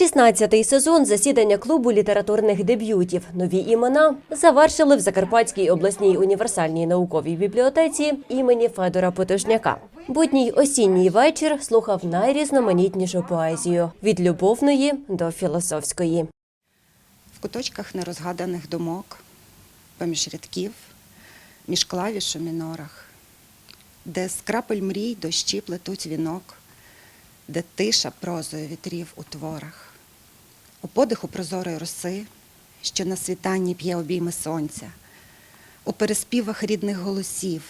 16-й сезон засідання клубу літературних дебютів. Нові імена завершили в Закарпатській обласній універсальній науковій бібліотеці імені Федора Потошняка. Будній осінній вечір слухав найрізноманітнішу поезію від любовної до філософської. в куточках нерозгаданих думок, поміж рядків, між клавіш у мінорах, де з крапель мрій дощі плетуть вінок, де тиша прозою вітрів у творах, у подиху прозорої роси, що на світанні п'є обійми сонця, у переспівах рідних голосів,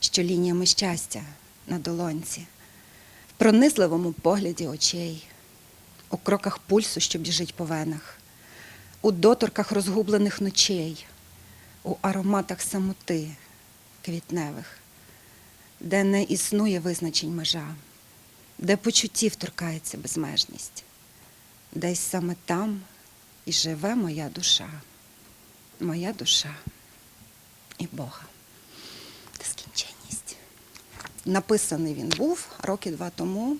що лініями щастя на долонці, в пронизливому погляді очей, у кроках пульсу, що біжить по венах у доторках розгублених ночей, у ароматах самоти квітневих, де не існує визначень межа, де почуттів торкається безмежність, десь саме там і живе моя душа, моя душа і Бога. Нескінченність. Написаний він був роки два тому.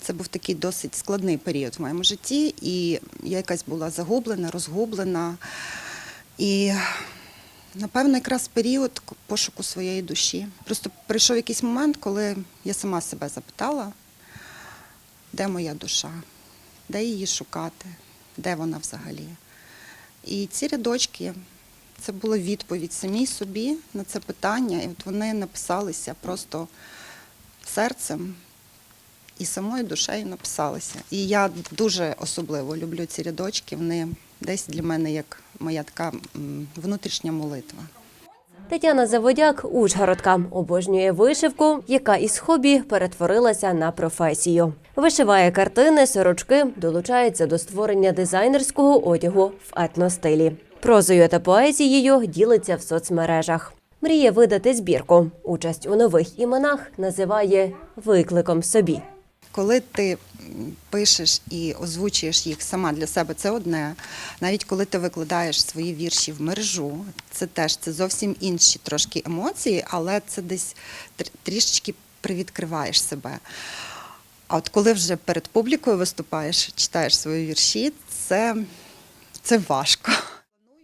Це був такий досить складний період в моєму житті, і я якась була загублена, розгублена. І, напевно, якраз період пошуку своєї душі. Просто прийшов якийсь момент, коли я сама себе запитала, де моя душа, де її шукати, де вона взагалі. І ці рядочки це була відповідь самій собі на це питання, і от вони написалися просто серцем і самою душею написалися. І я дуже особливо люблю ці рядочки. Вони десь для мене як моя така внутрішня молитва. Тетяна Заводяк, Ужгородка, обожнює вишивку, яка із хобі перетворилася на професію. Вишиває картини, сорочки, долучається до створення дизайнерського одягу в етностилі. Прозою та поезією ділиться в соцмережах. Мріє видати збірку. Участь у нових іменах називає викликом собі. Коли ти пишеш і озвучуєш їх сама для себе, це одне. Навіть коли ти викладаєш свої вірші в мережу, це теж це зовсім інші трошки емоції, але це десь тр- трішечки привідкриваєш себе. А от коли вже перед публікою виступаєш, читаєш свої вірші, це, це важко.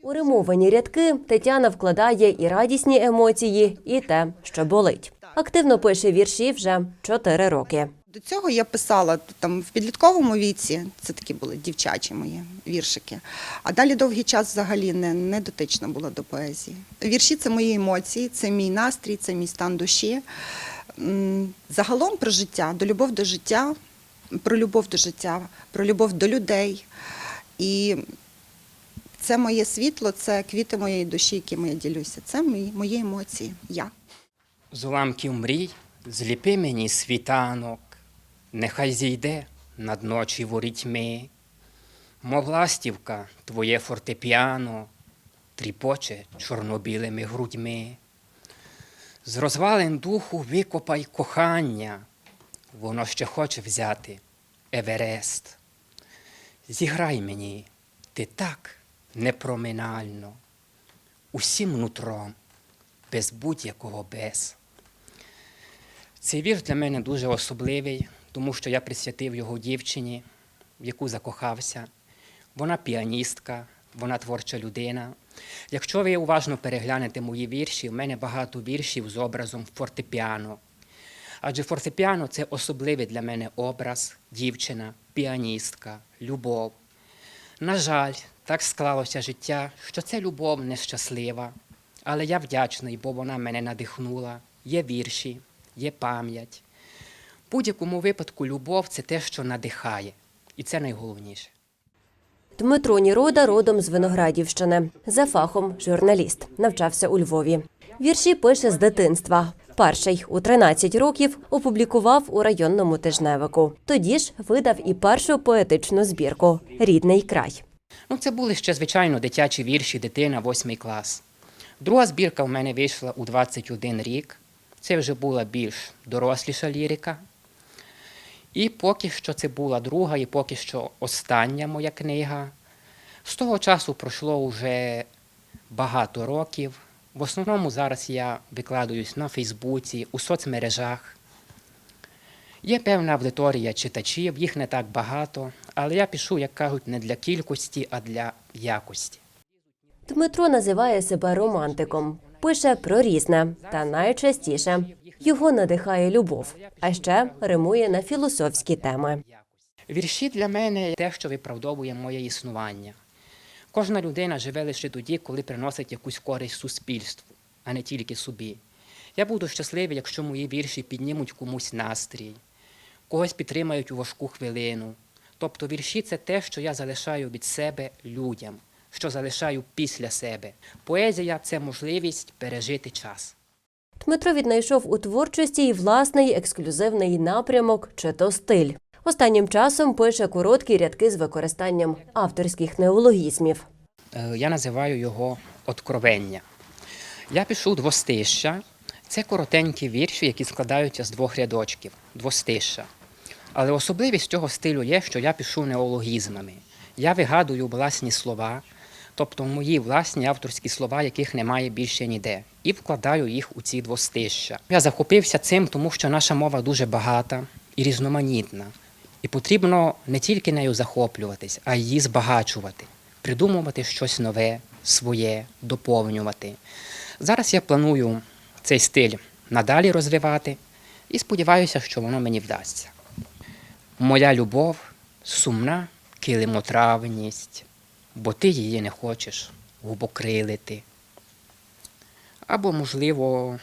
У римовані рядки Тетяна вкладає і радісні емоції, і те, що болить. Активно пише вірші вже чотири роки. До цього я писала там в підлітковому віці, це такі були дівчачі мої віршики. А далі довгий час взагалі не, не дотична була до поезії. Вірші це мої емоції, це мій настрій, це мій стан душі. Загалом про життя, до любов до життя, про любов до життя, про любов до людей. І це моє світло, це квіти моєї душі, якими я ділюся. Це мої, мої емоції. Я. З уламків мрій зліпи мені світанок, нехай зійде над ночі ворітьми, мов ластівка, твоє фортепіано тріпоче чорнобілими грудьми. З розвалин духу викопай кохання, воно ще хоче взяти Еверест. Зіграй мені, ти так непроминально, усім нутром, без будь-якого без. Цей вірш для мене дуже особливий, тому що я присвятив його дівчині, в яку закохався. Вона піаністка, вона творча людина. Якщо ви уважно переглянете мої вірші, в мене багато віршів з образом фортепіано. Адже фортепіано це особливий для мене образ, дівчина, піаністка, любов. На жаль, так склалося життя, що це любов нещаслива, але я вдячний, бо вона мене надихнула. Є вірші, є пам'ять. В будь-якому випадку любов це те, що надихає, і це найголовніше. Дмитро Нірода родом з Виноградівщини. За фахом журналіст. Навчався у Львові. Вірші пише з дитинства. Перший у 13 років опублікував у районному тижневику. Тоді ж видав і першу поетичну збірку Рідний край. Ну, це були ще, звичайно, дитячі вірші, дитина, восьмий клас. Друга збірка в мене вийшла у 21 рік. Це вже була більш доросліша лірика. І поки що це була друга, і поки що остання моя книга. З того часу пройшло вже багато років. В основному зараз я викладаюсь на Фейсбуці, у соцмережах. Є певна аудиторія читачів, їх не так багато, але я пишу, як кажуть, не для кількості, а для якості. Дмитро називає себе романтиком. Пише про різне, та найчастіше його надихає любов, а ще римує на філософські теми. Вірші для мене те, що виправдовує моє існування. Кожна людина живе лише тоді, коли приносить якусь користь суспільству, а не тільки собі. Я буду щасливий, якщо мої вірші піднімуть комусь настрій, когось підтримають у важку хвилину. Тобто вірші це те, що я залишаю від себе людям, що залишаю після себе. Поезія це можливість пережити час. Дмитро віднайшов у творчості й власний ексклюзивний напрямок чи то стиль. Останнім часом пише короткі рядки з використанням авторських неологізмів. Е, я називаю його откровення. Я пишу двостища. Це коротенькі вірші, які складаються з двох рядочків двостища. Але особливість цього стилю є, що я пишу неологізмами. Я вигадую власні слова, тобто мої власні авторські слова, яких немає більше ніде, і вкладаю їх у ці двостища. Я захопився цим, тому що наша мова дуже багата і різноманітна. І потрібно не тільки нею захоплюватись, а її збагачувати, придумувати щось нове, своє, доповнювати. Зараз я планую цей стиль надалі розвивати і сподіваюся, що воно мені вдасться. Моя любов сумна килимотравність, бо ти її не хочеш губокрилити. Або, можливо,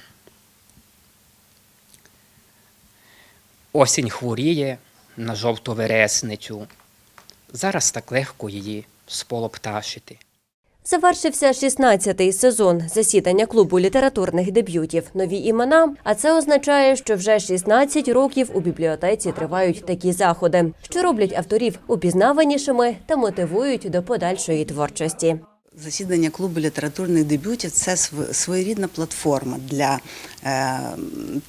осінь хворіє на жовту вересницю. Зараз так легко її сполопташити. Завершився 16-й сезон засідання клубу літературних дебютів. Нові імена. А це означає, що вже 16 років у бібліотеці тривають такі заходи, що роблять авторів упізнаванішими та мотивують до подальшої творчості. Засідання клубу літературних дебютів це св- своєрідна платформа для е,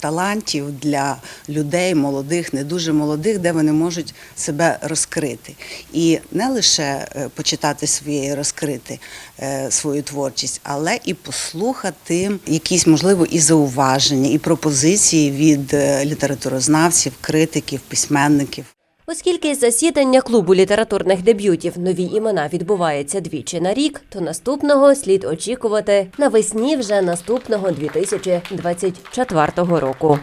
талантів, для людей молодих, не дуже молодих, де вони можуть себе розкрити. І не лише е, почитати своє, розкрити е, свою творчість, але і послухати якісь, можливо, і зауваження, і пропозиції від е, літературознавців, критиків, письменників. Оскільки засідання клубу літературних дебютів нові імена відбувається двічі на рік, то наступного слід очікувати навесні вже наступного 2024 року.